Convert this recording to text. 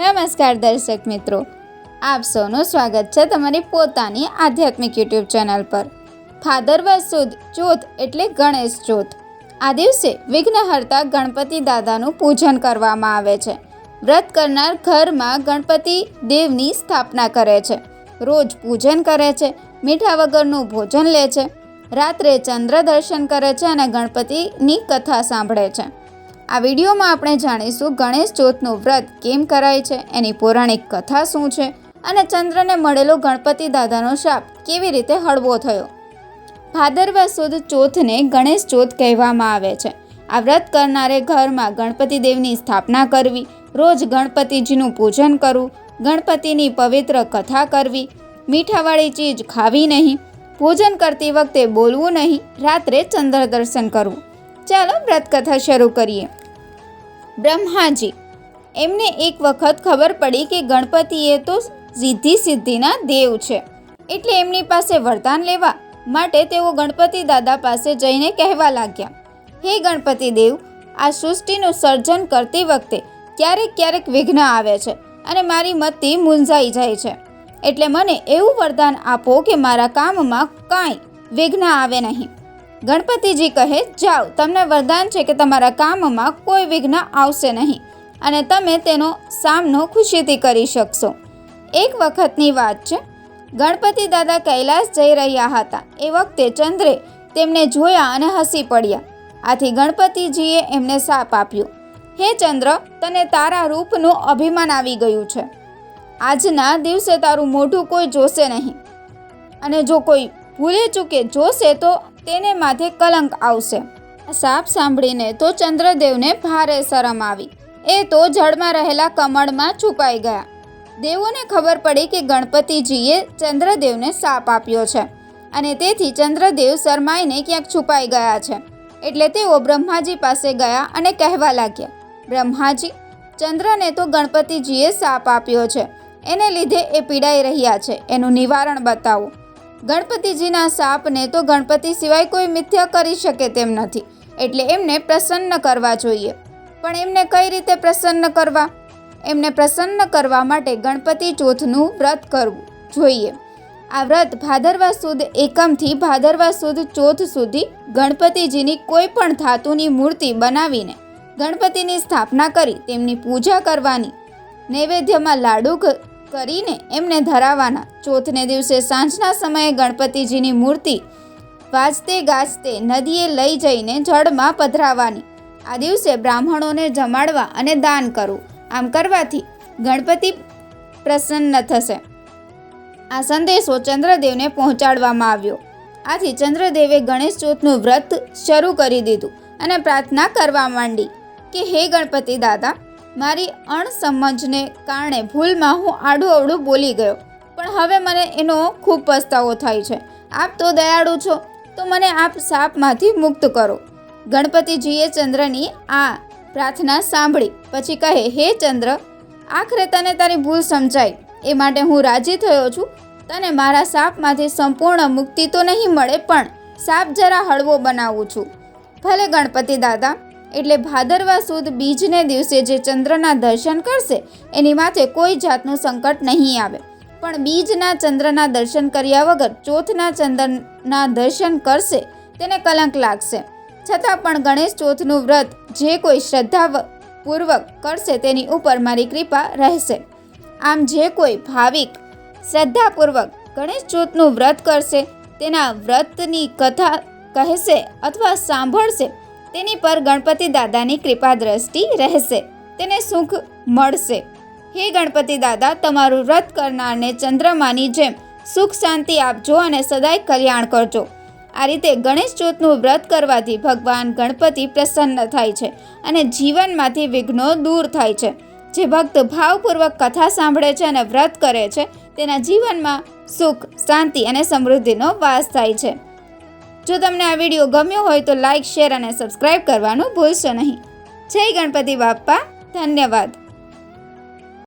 નમસ્કાર દર્શક મિત્રો, આપ સૌનું સ્વાગત છે તમારી પોતાની આધ્યાત્મિક યુટ્યુબ ચેનલ પર. ફાદરવા સુદ ચોથ એટલે ગણેશ ચોથ. આ દિવસે વિઘ્નહર્તા ગણપતિ દાદાનું પૂજન કરવામાં આવે છે. વ્રત કરનાર ઘરમાં ગણપતિ દેવની સ્થાપના કરે છે. રોજ પૂજન કરે છે, મીઠા વગરનું ભોજન લે છે. રાત્રે ચંદ્ર દર્શન કરે છે અને ગણપતિની કથા સાંભળે છે. આ વિડીયોમાં આપણે જાણીશું ગણેશ ચોથનું વ્રત કેમ કરાય છે, એની પૌરાણિક કથા શું છે અને ચંદ્રને મળેલો ગણપતિ દાદાનો શાપ કેવી રીતે હળવો થયો. ભાદરવા સુદ ચોથને ગણેશ ચોથ કહેવામાં આવે છે. આ વ્રત કરનારે ઘરમાં ગણપતિ દેવની સ્થાપના કરવી, રોજ ગણપતિજીનું પૂજન કરવું, ગણપતિની પવિત્ર કથા કરવી, મીઠાવાળી ચીજ ખાવી નહીં, પૂજન કરતી વખતે બોલવું નહીં, રાત્રે ચંદ્ર દર્શન કરવું. ચાલો વ્રત કથા શરૂ કરીએ. બ્રહ્માજી. એમને એક વખત ખબર પડી કે ગણપતિએ તો સિદ્ધિ સિદ્ધિના દેવ છે. એટલે એમની પાસે વરદાન લેવા માટે તેઓ ગણપતિ દાદા પાસે જઈને કહેવા લાગ્યા, હે ગણપતિ દેવ, આ સૃષ્ટિનું સર્જન કરતી વખતે ક્યારેક ક્યારેક વિઘ્ન આવે છે અને મારી મતિ મૂંઝાઈ જાય છે. એટલે મને એવું વરદાન આપો કે મારા કામમાં કાંઈ વિઘ્ન આવે નહીં. ગણપતિજી કહે, જાઓ, તમને વરદાન છે કે તમારા કામમાં કોઈ વિઘ્ન આવશે નહીં અને તમે તેનો સામનો ખુશીથી કરી શકશો. એક વખતની વાત છે. ગણપતિ દાદા કૈલાસ જઈ રહ્યા હતા. એ વખતે ચંદ્રે તેમને જોયા અને હસી પડ્યા. આથી ગણપતિજીએ એમને સાપ આપ્યો. હે ચંદ્ર, તને તારા રૂપનું અભિમાન આવી ગયું છે. આજના દિવસે તારું મોઢું કોઈ જોશે નહીં. અને જો કોઈ ભૂલે ચૂકે જોશે તો તેને માથે કલંક આવશે. સાપ સાંભળીને તો ચંદ્રદેવને ભારે શરમ આવી. એ તો જળમાં રહેલા કમળમાં છુપાઈ ગયા. દેવોને ખબર પડી કે ગણપતિજીએ ચંદ્રદેવને સાપ આપ્યો છે અને તેથી ચંદ્રદેવ શરમાઈને ક્યાંક છુપાઈ ગયા છે. એટલે તેઓ બ્રહ્માજી પાસે ગયા અને કહેવા લાગ્યા, બ્રહ્માજી, ચંદ્રને તો ગણપતિજીએ સાપ આપ્યો છે. એને લીધે એ પીડાઈ રહ્યા છે. એનું નિવારણ બતાવો. ગણપતિજીના સાપને તો ગણપતિ સિવાય કોઈ મિથ્યા કરી શકે તેમ નથી. એટલે એમને પ્રસન્ન કરવા જોઈએ. પણ એમને કઈ રીતે પ્રસન્ન કરવા? એમને પ્રસન્ન કરવા માટે ગણપતિ ચોથનું વ્રત કરવું જોઈએ. આ વ્રત ભાદરવા સુદ એકમથી ભાદરવા સુદ ચોથ સુધી ગણપતિજીની કોઈ પણ ધાતુની મૂર્તિ બનાવીને ગણપતિની સ્થાપના કરી તેમની પૂજા કરવાની. નૈવેદ્યમાં લાડુ કરીને એમને ધરાવાના ચોથને દિવસે સાંજના સમયે ગણપતિજીની મૂર્તિ વાજતે ગાજતે નદીએ લઈ જઈને જળમાં પધરાવવાની આ દિવસે બ્રાહ્મણોને જમાડવા અને દાન કરવું. આમ કરવાથી ગણપતિ પ્રસન્ન થશે. આ સંદેશો ચંદ્રદેવને પહોંચાડવામાં આવ્યો. આથી ચંદ્રદેવે ગણેશ ચોથનું વ્રત શરૂ કરી દીધું અને પ્રાર્થના કરવા માંડી કે, હે ગણપતિ દાદા મારી અણસમજને કારણે ભૂલમાં હું આડું અવડું બોલી ગયો. પણ હવે મને એનો ખૂબ પસ્તાવો થાય છે. આપ તો દયાળુ છો, તો મને આપ સાપમાંથી મુક્ત કરો. ગણપતિજીએ ચંદ્રની આ પ્રાર્થના સાંભળી, પછી કહે, હે ચંદ્ર, આખરે તને તારી ભૂલ સમજાય એ માટે હું રાજી થયો છું. તને મારા સાપમાંથી સંપૂર્ણ મુક્તિ તો નહીં મળે, પણ સાપ જરા હળવો બનાવું છું. ભલે ગણપતિ દાદા એટલે ભાદરવા સુદ બીજને દિવસે જે ચંદ્રના દર્શન કરશે, એની માથે કોઈ જાતનું સંકટ નહીં આવે. પણ બીજના ચંદ્રના દર્શન કર્યા વગર ચોથના ચંદ્રના દર્શન કરશે, તેને કલંક લાગશે. છતાં પણ ગણેશ ચોથનું વ્રત જે કોઈ શ્રદ્ધા પૂર્વક કરશે તેની ઉપર મારી કૃપા રહેશે. આમ જે કોઈ ભાવિક શ્રદ્ધાપૂર્વક ગણેશ ચોથનું વ્રત કરશે, તેના વ્રતની કથા કહેશે અથવા સાંભળશે તેની પર ગણપતિ દાદાની કૃપા દ્રષ્ટિ રહેશે. તેને સુખ મળશે. હે ગણપતિ દાદા, તમારું વ્રત કરનારને ચંદ્રમાની જેમ સુખ શાંતિ આપજો અને સદાય કલ્યાણ કરજો. આ રીતે ગણેશ ચોથનું વ્રત કરવાથી ભગવાન ગણપતિ પ્રસન્ન થાય છે અને જીવનમાંથી વિઘ્નો દૂર થાય છે. જે ભક્ત ભાવપૂર્વક કથા સાંભળે છે અને વ્રત કરે છે, તેના જીવનમાં સુખ, શાંતિ અને સમૃદ્ધિનો વાસ થાય છે. જો તમને આ વીડિયો ગમ્યો હોય તો લાઇક શેર અને સબસ્ક્રાઈબ કરવાનું ભૂલશો નહીં. જય ગણપતિ બાપ્પા. ધન્યવાદ.